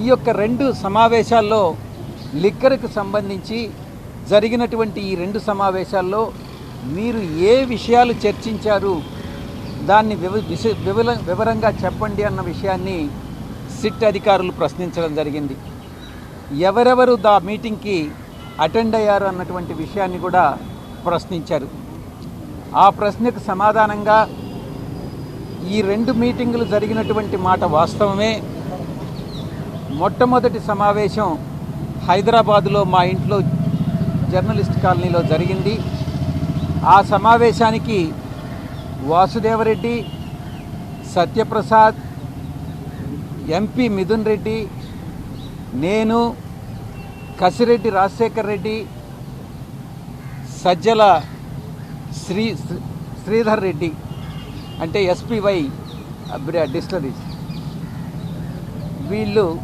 ఈ యొక్క రెండు సమావేశాల్లో లిక్కర్కు సంబంధించి జరిగినటువంటి ఈ రెండు సమావేశాల్లో మీరు ఏ విషయాలు చర్చించారు దాన్ని వివ వివరంగా చెప్పండి అన్న విషయాన్ని సిట్ అధికారులు ప్రశ్నించడం జరిగింది. ఎవరెవరు దా మీటింగ్కి అటెండ్ అయ్యారు అన్నటువంటి విషయాన్ని కూడా ప్రశ్నించారు. ఆ ప్రశ్నకు సమాధానంగా ఈ రెండు మీటింగులు జరిగినటువంటి మాట వాస్తవమే. మొట్టమొదటి సమావేశం హైదరాబాదులో మా ఇంట్లో జర్నలిస్ట్ కాలనీలో జరిగింది. ఆ సమావేశానికి వాసుదేవరెడ్డి సత్యప్రసాద్ ఎంపీ మిథున్ రెడ్డి నేను కసిరెడ్డి రాజశేఖర్ రెడ్డి సజ్జల శ్రీ శ్రీధర్ రెడ్డి అంటే ఎస్పీవై డిస్టరీస్ వీళ్ళు